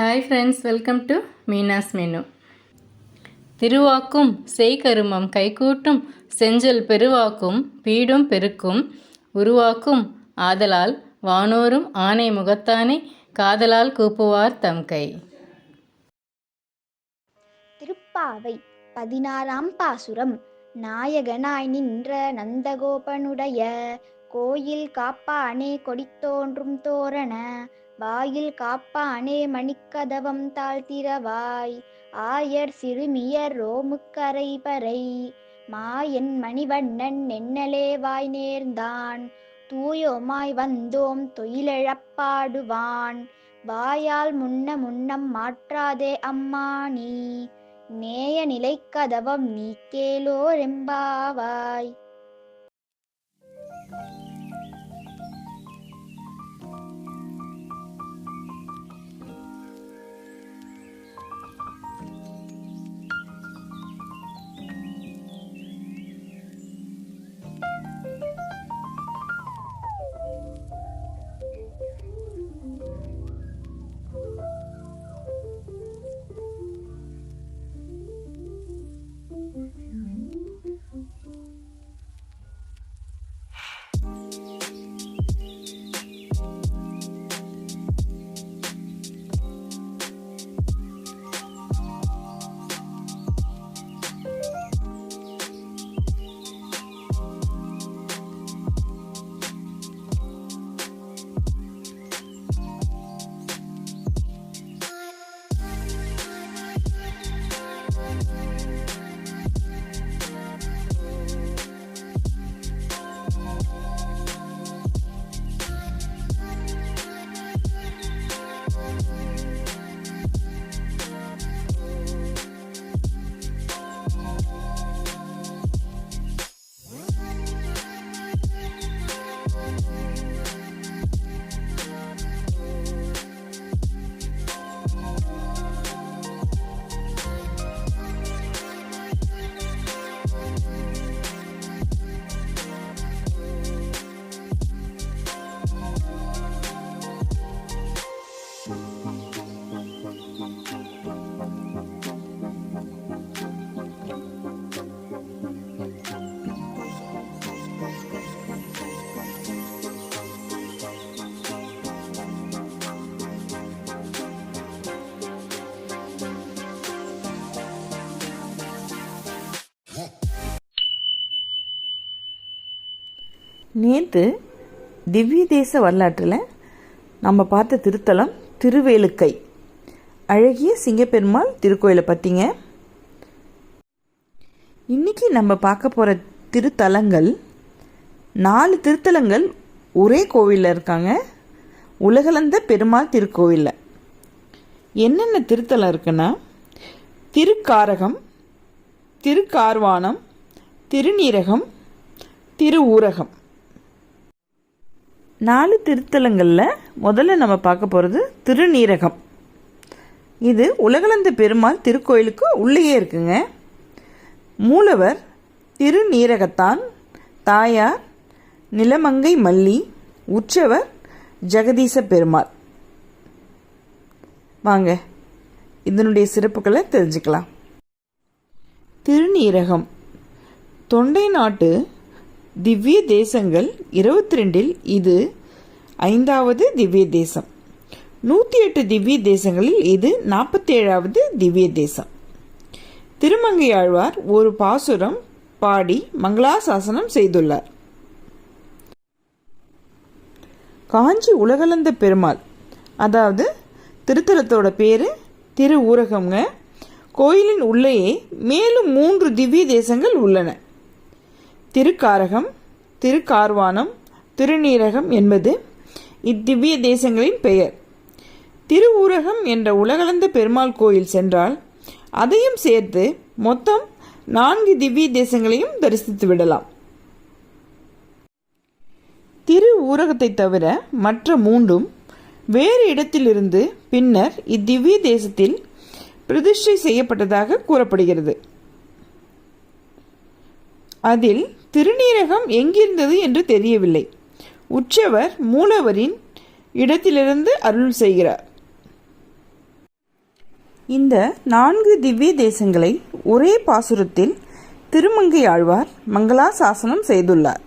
Hi friends welcome to Meena's menu திருவாக்கும் செய்கருமம் கைகூட்டும் செஞ்சல் பெருவாக்கும் பீடும் பெருக்கும். உருவாக்கும் ஆதலால் வானோரும் ஆனை முகத்தானே காதலால் கூப்புவார் தம் கை. திருப்பாவை பதினாறாம் பாசுரம். நாயகனாய் நின்ற நந்தகோபனுடைய கோயில் காப்பானே கொடித்தோன்றும் தோரண வாயில் காப்பானே மணிக்கதவம் தாழ்த்திரவாய். ஆயர் சிறுமியர் ரோமுக்கரை பறை. மாயன் மணிவண்ணன் நென்னலே வாய் நேர்ந்தான். தூயோமாய் வந்தோம் தொயிலழப்பாடுவான். வாயால் முன்ன முன்னம் மாற்றாதே அம்மா நீ. நேய நிலைக்கதவம் நீ கேலோ ரெம்பாவாய். நேற்று திவ்ய தேச வரலாற்றில் நம்ம பார்த்த திருத்தலம் திருவேலுக்கை. அழகிய சிங்கப்பெருமாள் திருக்கோயிலை பார்த்தீங்க இன்னைக்கு நம்ம பார்க்க போகிற திருத்தலங்கள் நாலு திருத்தலங்கள் ஒரே கோவிலில் இருக்காங்க. உலகளந்த பெருமாள் திருக்கோவிலில். என்னென்ன திருத்தலம் இருக்குன்னா திருக்காரகம் திருக்கார்வானம் திருநீரகம் திருஊரகம். நாலு திருத்தலங்களில் முதல்ல நம்ம பார்க்க போகிறது திருநீரகம். இது உலகளந்த பெருமாள் திருக்கோயிலுக்கு உள்ளேயே இருக்குங்க. மூலவர் திருநீரகத்தான் தாயார் நிலமங்கை மல்லி உற்சவர் ஜெகதீச பெருமாள். வாங்க இதனுடைய சிறப்புகளை தெரிஞ்சுக்கலாம். திருநீரகம். தொண்டை நாட்டு திவ்ய தேசங்கள் இருபத்தி ரெண்டில் இது ஐந்தாவது திவ்ய தேசம். நூற்றி எட்டு திவ்ய தேசங்களில் இது நாற்பத்தி ஏழாவது திவ்ய தேசம். திருமங்கையாழ்வார் ஒரு பாசுரம் பாடி மங்களாசாசனம் செய்துள்ளார். காஞ்சி உலகளந்த பெருமாள் அதாவது திருத்தலத்தோட பேர் திரு ஊரகம்ங்க கோயிலின் உள்ளேயே மேலும் மூன்று திவ்ய தேசங்கள் உள்ளன. திருக்காரகம் திருக்கார்வானம் திருநீரகம் என்பது இத்திவ்ய தேசங்களின் பெயர். திருவூரகம் என்ற உலகளந்த பெருமாள் கோயில் சென்றால் அதையும் சேர்த்து மொத்தம் நான்கு திவ்ய தேசங்களையும் தரிசித்து விடலாம். திரு ஊரகத்தை தவிர மற்ற மூன்றும் வேறு இடத்திலிருந்து பின்னர் இத்திவ்ய தேசத்தில் பிரதிஷ்டை செய்யப்பட்டதாக கூறப்படுகிறது. அதில் திருநீரகம் எங்கிருந்தது என்று தெரியவில்லை. உற்சவர் மூலவரின் இடத்திலிருந்து அருள் செய்கிறார். இந்த நான்கு திவ்ய தேசங்களை ஒரே பாசுரத்தில் திருமங்கை ஆழ்வார் மங்களாசாசனம் செய்துள்ளார்.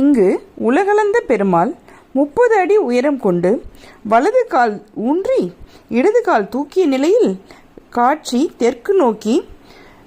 இங்கு உலகளந்த பெருமாள் முப்பது அடி உயரம் கொண்டு வலது கால் ஊன்றி இடது கால் தூக்கிய நிலையில் காட்சி தெற்கு நோக்கி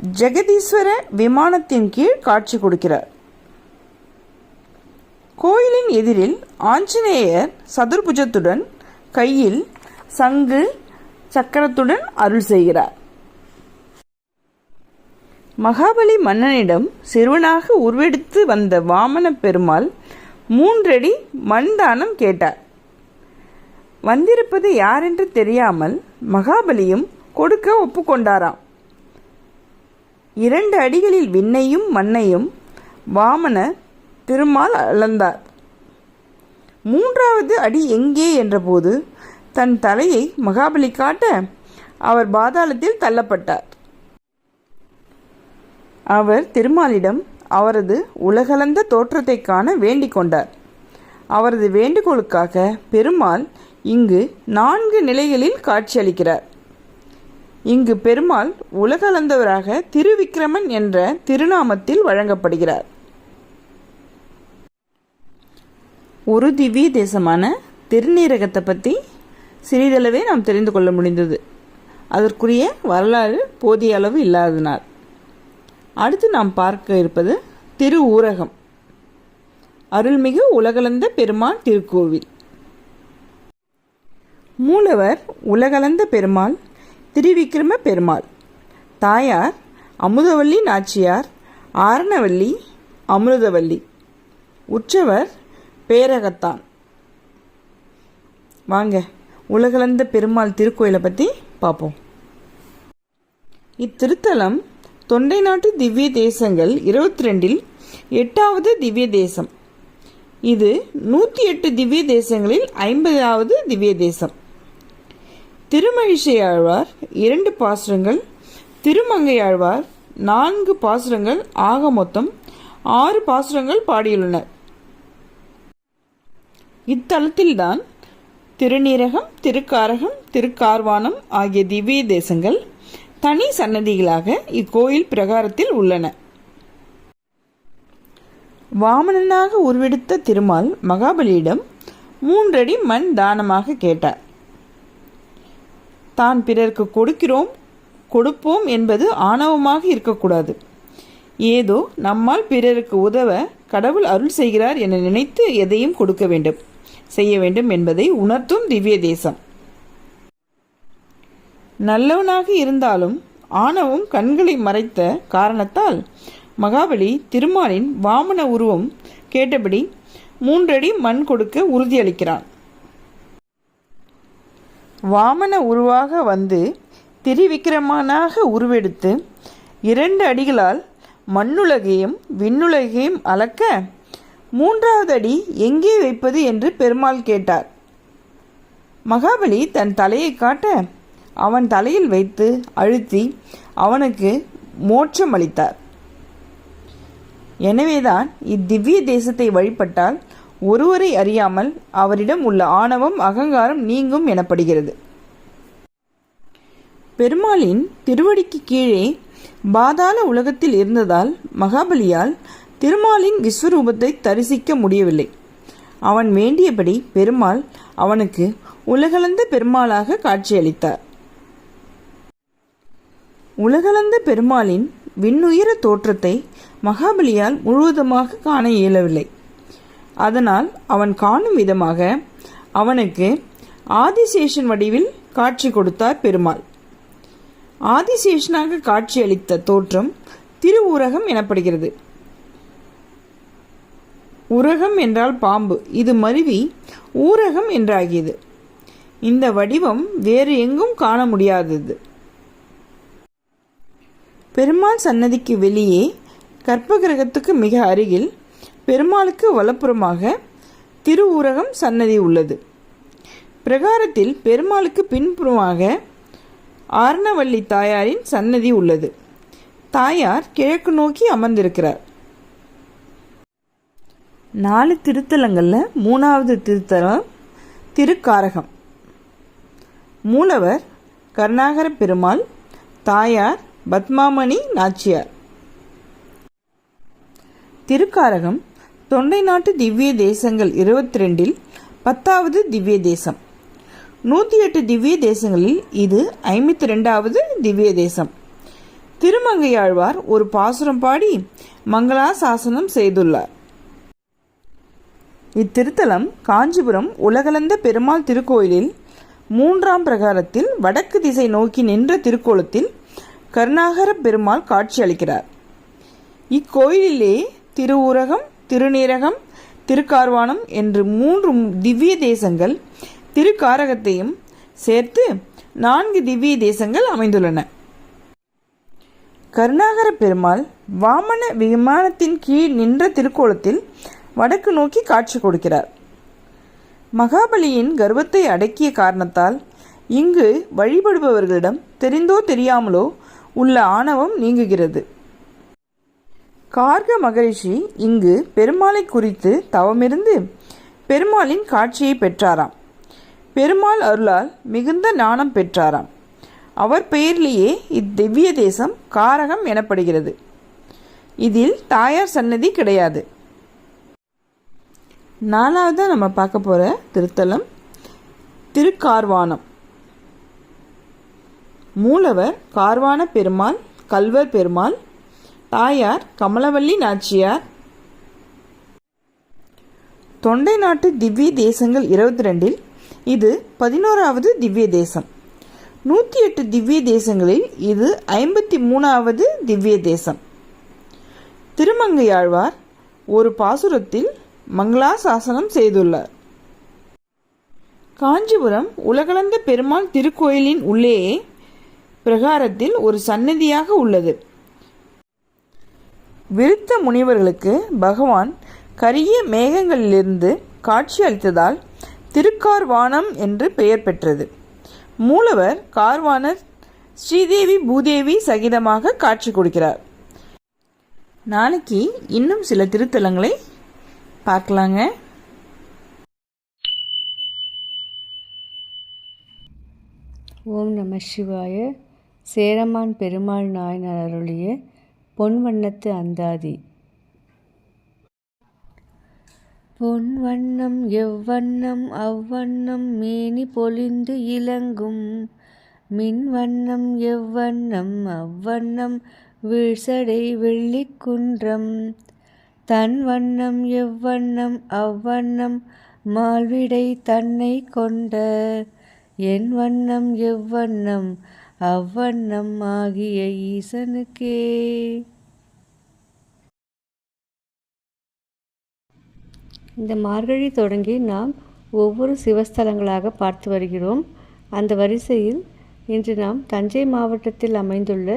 ஜெகதீஸ்வர விமானத்தின் கீழ் காட்சி கொடுக்கிறார். கோயிலின் எதிரில் ஆஞ்சநேயர் சதுர்புஜத்துடன் கையில் சங்கு சக்கரத்துடன் அருள் செய்கிறார். மகாபலி மன்னனிடம் சிறுவனாக உருவெடுத்து வந்த வாமன பெருமாள் மூன்றடி மண் தானம் கேட்டார். வந்திருப்பது யாரென்று தெரியாமல் மகாபலியும் கொடுக்க ஒப்புக்கொண்டாராம். இரண்டு அடிகளில் விண்ணையும் மண்ணையும் வாமன திருமால் அளந்தார். மூன்றாவது அடி எங்கே என்றபோது தன் தலையை மகாபலி காட்ட அவர் பாதாளத்தில் தள்ளப்பட்டார். அவர் திருமாலிடம் அவரது உலகளந்த தோற்றத்தை காண வேண்டிக் கொண்டார். அவரது வேண்டுகோளுக்காக பெருமாள் இங்கு நான்கு நிலைகளில் காட்சியளிக்கிறார். இங்கு பெருமாள் உலகளந்தவராக திருவிக்கிரமன் என்ற திருநாமத்தில் வழங்கப்படுகிறார். ஒரு திவ்ய தேசமான திருநீரகத்தை பற்றி சிறிதளவே நாம் தெரிந்து கொள்ள முடிந்தது. அதற்குரிய வரலாறு போதிய அளவு இல்லாதனால் அடுத்து நாம் பார்க்க இருப்பது திரு ஊரகம் அருள்மிகு உலகளந்த பெருமாள் திருக்கோவில். மூலவர் உலகளந்த பெருமாள் திருவிக்கிரம பெருமாள். தாயார் அமுதவல்லி நாச்சியார் ஆரணவல்லி அமிர்தவல்லி. உற்சவர் பேரகத்தான். வாங்க உலகளந்த பெருமாள் திருக்கோயிலை பற்றி பார்ப்போம் இத்திருத்தலம் தொண்டை நாட்டு திவ்ய தேசங்கள் இருபத்தி ரெண்டில் எட்டாவது திவ்ய தேசம். இது நூற்றி எட்டு திவ்ய தேசங்களில் ஐம்பதாவது திவ்ய தேசம். திருமழிசையாழ்வார் இரண்டு பாசுரங்கள். திருமங்கையாழ்வார் நான்கு பாசுரங்கள் ஆக மொத்தம் ஆறு பாசுரங்கள் பாடியுள்ளனர் இத்தலத்தில்தான் திருநீரகம் திருக்காரகம் திருக்கார்வானம் ஆகிய திவ்ய தேசங்கள் தனி சன்னதிகளாக இக்கோயில் பிரகாரத்தில் உள்ளன. வாமனனாக உருவெடுத்த திருமால் மகாபலியிடம் மூன்றடி மண் தானமாக கேட்டார். தான் பிறருக்கு கொடுக்கிறோம் கொடுப்போம் என்பது ஆணவமாக இருக்கக்கூடாது. ஏதோ நம்மால் பிறருக்கு உதவ கடவுள் அருள் செய்கிறார் என நினைத்து எதையும் கொடுக்க வேண்டும். செய்ய வேண்டும் என்பதை உணர்த்தும் திவ்ய தேசம். நல்லவனாக இருந்தாலும் ஆணவம் கண்களை மறைத்த காரணத்தால் மகாபலி திருமாலின் வாமன உருவம் கேட்டபடி மூன்றடி மண் கொடுக்க உறுதியளிக்கிறான். வாமன உருவாக வந்து திரிவிக்கிரமனாக உருவெடுத்து இரண்டு அடிகளால் மண்ணுலகையும் விண்ணுலகையும் அளக்க மூன்றாவது அடி எங்கே வைப்பது என்று பெருமாள் கேட்டார். மகாபலி தன் தலையை காட்ட அவன் தலையில் வைத்து அழுத்தி அவனுக்கு மோட்சம் அளித்தார். எனவேதான் இத்திவ்ய தேசத்தை வழிபட்டால் ஒருவரை அறியாமல் அவரிடம் உள்ள ஆணவம் அகங்காரம் நீங்கும் எனப்படுகிறது. பெருமாளின் திருவடிக்கு கீழே பாதாள உலகத்தில் இருந்ததால் மகாபலியால் திருமாலின் விஸ்வரூபத்தை தரிசிக்க முடியவில்லை. அவன் வேண்டியபடி பெருமாள் அவனுக்கு உலகளந்த பெருமாளாக காட்சியளித்தார். உலகளந்த பெருமாளின் விண்ணுயர தோற்றத்தை மகாபலியால் முழுவதுமாக காண இயலவில்லை. அதனால் அவன் காணும் விதமாக அவனுக்கு ஆதிசேஷன் வடிவில் காட்சி கொடுத்தார் பெருமாள். ஆதிசேஷனாக காட்சியளித்த தோற்றம் திருவுரகம் எனப்படுகிறது. உரகம் என்றால் பாம்பு. இது மருவி ஊரகம் என்றாகியது. இந்த வடிவம் வேறு எங்கும் காண முடியாதது. பெருமாள் சன்னதிக்கு வெளியே கற்பகிரகத்துக்கு மிக அருகில் பெருமாளுக்கு வலப்புறமாக திருவுரகம் சன்னதி உள்ளது. பிரகாரத்தில் பெருமாளுக்கு பின்புறமாக ஆர்ணவள்ளி தாயாரின் சன்னதி உள்ளது. தாயார் கிழக்கு நோக்கி அமர்ந்திருக்கிறார். நாலு திருத்தலங்களில் மூணாவது திருத்தலம் திருக்காரகம். மூலவர் கருணாகர பெருமாள் தாயார் பத்மாமணி நாச்சியார். திருக்காரகம் தொண்டை நாட்டு திவ்ய தேசங்கள் இருபத்தி ரெண்டில் பத்தாவது திவ்ய தேசம். நூற்றி எட்டு திவ்ய தேசங்களில் இது ஐம்பத்தி ரெண்டாவது திவ்ய தேசம். திருமங்கையாழ்வார் ஒரு பாசுரம் பாடி மங்களாசாசனம் செய்துள்ளார். இத்திருத்தலம் காஞ்சிபுரம் உலகளந்த பெருமாள் திருக்கோயிலில் மூன்றாம் பிரகாரத்தில் வடக்கு திசை நோக்கி நின்ற திருக்கோலத்தில் கருணாகர பெருமாள் காட்சியளிக்கிறார் இக்கோயிலிலே திருவுரகம் திருநீரகம் திருக்கார்வானம் என்று மூன்று திவ்ய தேசங்கள் திருக்காரகத்தையும் சேர்த்து நான்கு திவ்ய தேசங்கள் அமைந்துள்ளன. கருணாகர பெருமாள் வாமன விமானத்தின் கீழ் நின்ற திருக்கோலத்தில் வடக்கு நோக்கி காட்சி கொடுக்கிறார். மகாபலியின் கர்வத்தை அடக்கிய காரணத்தால் இங்கு வழிபடுபவர்களிடம் தெரிந்தோ தெரியாமலோ உள்ள ஆணவம் நீங்குகிறது. கார்க மகரிஷி இங்கு பெருமாளை குறித்து தவமிருந்து பெருமாளின் காட்சியை பெற்றாராம். பெருமாள் அருளால் மிகுந்த ஞானம் பெற்றாராம். அவர் பெயரிலேயே இத்திவ்ய தேசம் காரகம் எனப்படுகிறது. இதில் தாயார் சன்னதி கிடையாது. நாலாவது நம்ம பார்க்க போகிற திருத்தலம் திருக்கார்வானம். மூலவர் கார்வான பெருமாள் கல்வர் பெருமாள் தாயார் கமலவல்லி நாச்சியார். தொண்டை நாட்டு திவ்ய தேசங்கள் இருபத்தி ரெண்டில் இது பதினோராவது திவ்ய தேசம். நூற்றி எட்டு திவ்ய தேசங்களில் இது ஐம்பத்தி மூணாவது திவ்ய தேசம். திருமங்கையாழ்வார் ஒரு பாசுரத்தில் மங்களாசாசனம் செய்துள்ளார். காஞ்சிபுரம் உலகளந்த பெருமாள் திருக்கோயிலின் உள்ளேயே பிரகாரத்தில் ஒரு சன்னதியாக உள்ளது. விருத்த முனிவர்களுக்கு பகவான் கரிய மேகங்களிலிருந்து காட்சி அளித்ததால் திருக்கார்வானம் என்று பெயர் பெற்றது. மூலவர் கார்வானர் ஸ்ரீதேவி பூதேவி சகிதமாக காட்சி கொடுக்கிறார். நாளைக்கு இன்னும் சில திருத்தலங்களை பார்க்கலாங்க. ஓம் நம சிவாய. சேரமான் பெருமாள் நாயனார் அருளிய பொன் வண்ணத்து அந்தாதி. பொன் வண்ணம் எவ்வண்ணம் அவ்வண்ணம் மேனி பொலிந்து இலங்கும். மின் வண்ணம் எவ்வண்ணம் அவ்வண்ணம் வீழ்சடை வெள்ளிக்குன்றம் தன் வண்ணம் எவ்வண்ணம் அவ்வண்ணம் மால்விடை தன்னை கொண்ட. என் வண்ணம் எவ்வண்ணம் அவ்வண்ணம் ஆகிய ஈசனுக்கே. இந்த மார்கழி தொடங்கி நாம் ஒவ்வொரு சிவஸ்தலங்களாக பார்த்து வருகிறோம். அந்த வரிசையில் இன்று நாம் தஞ்சை மாவட்டத்தில் அமைந்துள்ள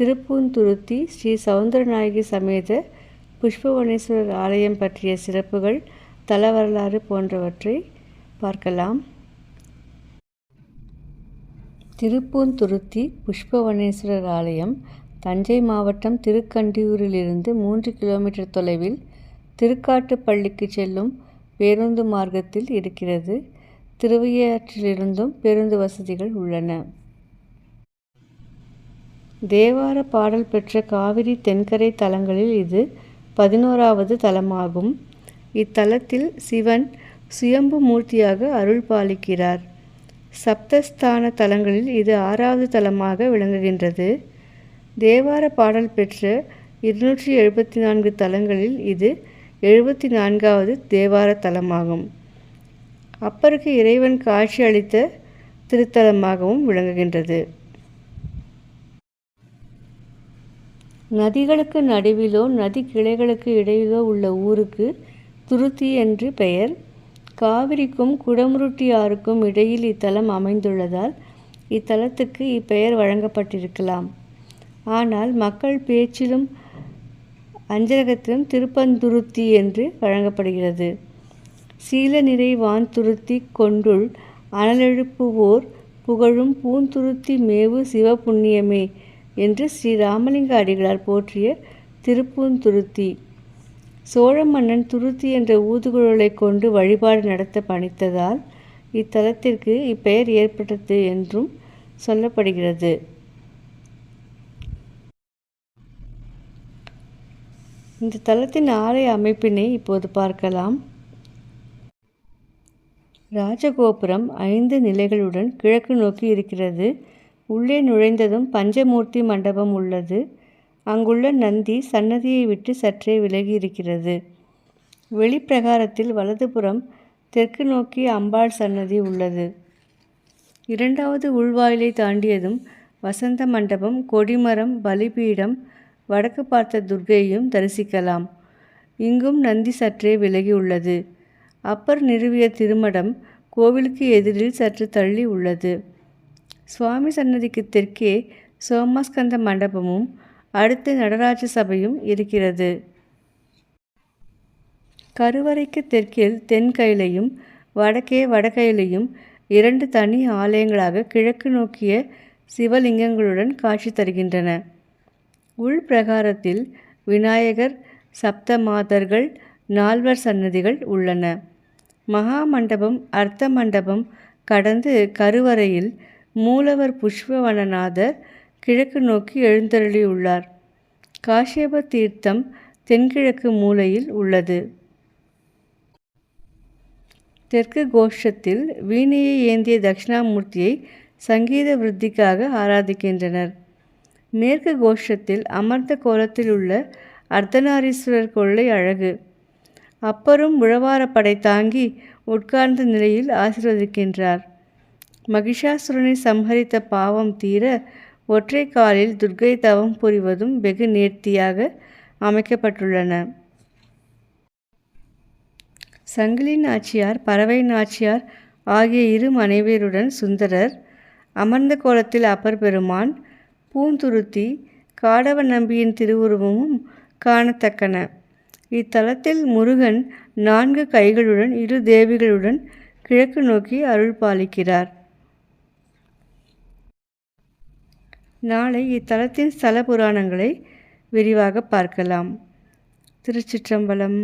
திருப்பூந்துருத்தி ஸ்ரீ சவுந்தரநாயகி சமேத புஷ்பவனேஸ்வரர் ஆலயம் பற்றிய சிறப்புகள் தல வரலாறு போன்றவற்றை பார்க்கலாம். திருப்பூந்துருத்தி புஷ்பவனேஸ்வரர் ஆலயம் தஞ்சை மாவட்டம் திருக்கண்டியூரிலிருந்து மூன்று கிலோமீட்டர் தொலைவில் திருக்காட்டுப்பள்ளிக்கு செல்லும் பேருந்து மார்க்கத்தில் இருக்கிறது. திருவையாற்றிலிருந்தும் பேருந்து வசதிகள் உள்ளன. தேவார பாடல் பெற்ற காவிரி தென்கரை தலங்களில் இது பதினோராவது தலமாகும். இத்தலத்தில் சிவன் சுயம்பு மூர்த்தியாக அருள் பாலிக்கிறார் சப்தஸ்தான தலங்களில் இது ஆறாவது தலமாக விளங்குகின்றது. தேவார பாடல் பெற்ற இருநூற்றி எழுபத்தி நான்கு தலங்களில் இது எழுபத்தி நான்காவது தேவார தலமாகும். அப்பருக்கு இறைவன் காட்சி அளித்த திருத்தலமாகவும் விளங்குகின்றது. நதிகளுக்கு நடுவிலோ நதி கிளைகளுக்கு இடையிலோ உள்ள ஊருக்கு துருத்தி என்று பெயர். காவிரிக்கும் குடமுருட்டியாறுக்கும் இடையில் இத்தலம் அமைந்துள்ளதால் இத்தலத்துக்கு இப்பெயர் வழங்கப்பட்டிருக்கலாம். ஆனால் மக்கள் பேச்சிலும் அஞ்சலகத்திலும் திருப்பந்துருத்தி என்று வழங்கப்படுகிறது. சீல நிறை வான்துருத்தி கொண்டுள் அனலெழுப்புவோர் புகழும் பூந்துருத்தி மேவு சிவபுண்ணியமே என்று ஸ்ரீ ராமலிங்க அடிகளார் போற்றிய திருப்பூந்துருத்தி. சோழ மன்னன் துருத்தி என்ற ஊதுகுழலை கொண்டு வழிபாடு நடத்த பணித்ததால் இத்தலத்திற்கு இப்பெயர் ஏற்பட்டது என்றும் சொல்லப்படுகிறது. இந்த தலத்தின் ஆலய அமைப்பினை இப்போது பார்க்கலாம். ராஜகோபுரம் ஐந்து நிலைகளுடன் கிழக்கு நோக்கி இருக்கிறது. உள்ளே நுழைந்ததும் பஞ்சமூர்த்தி மண்டபம் உள்ளது. அங்குள்ள நந்தி சன்னதியை விட்டு சற்றே விலகி இருக்கிறது வெளிப்பிரகாரத்தில் வலதுபுறம் தெற்கு நோக்கி அம்பாள் சன்னதி உள்ளது. இரண்டாவது உள்வாயிலை தாண்டியதும் வசந்த மண்டபம் கொடிமரம் பலிபீடம் வடக்கு பார்த்த துர்கையையும் தரிசிக்கலாம். இங்கும் நந்தி சற்றே விலகி உள்ளது அப்பர் நிறுவிய திருமடம் கோவிலுக்கு எதிரில் சற்று தள்ளி உள்ளது. சுவாமி சன்னதிக்கு தெற்கே சோமஸ்கந்த மண்டபமும் அடுத்து நடராஜ சபையும் இருக்கிறது. கருவறைக்கு தெற்கில் தென்கையிலையும் வடக்கே வடகையிலையும் இரண்டு தனி ஆலயங்களாக கிழக்கு நோக்கிய சிவலிங்கங்களுடன் காட்சி தருகின்றன. உள் பிரகாரத்தில் விநாயகர் சப்தமாதர்கள் நால்வர் சன்னதிகள் உள்ளன. மகா மண்டபம் அர்த்த மண்டபம் கடந்து கருவறையில் மூலவர் புஷ்பவனநாதர் கிழக்கு நோக்கி எழுந்தருளியுள்ளார். காஷ்யப தீர்த்தம் தென்கிழக்கு மூலையில் உள்ளது. தெற்கு கோஷத்தில் வீணையை ஏந்திய தட்சிணாமூர்த்தியை சங்கீத விருத்திக்காக ஆராதிக்கின்றனர். மேற்கு கோஷத்தில் அமர்ந்த கோலத்தில் உள்ள அர்த்தநாரீஸ்வரர் கொள்ளை அழகு. அப்பரும் உழவாரப்படை தாங்கி உட்கார்ந்த நிலையில் ஆசிர்வதிக்கின்றார். மகிஷாசுரனை சம்ஹரித்த பாவம் தீர ஒற்றை காலில் துர்க்கை தவம் புரிவதும் வெகு நேர்த்தியாக அமைக்கப்பட்டுள்ளன. சங்கிலி நாச்சியார் பறவை நாச்சியார் ஆகிய இரு மனைவியருடன் சுந்தரர் அமர்ந்த கோலத்தில் அப்பர் பெருமான் பூந்துருத்தி காடவ நம்பியின் திருவுருவமும் காணத்தக்கன. இத்தலத்தில் முருகன் நான்கு கைகளுடன் இரு தேவிகளுடன் கிழக்கு நோக்கி அருள் பாலிக்கிறார் நாளை இத்தலத்தின் ஸ்தல புராணங்களை விரிவாக பார்க்கலாம். திருச்சிற்றம்பலம்.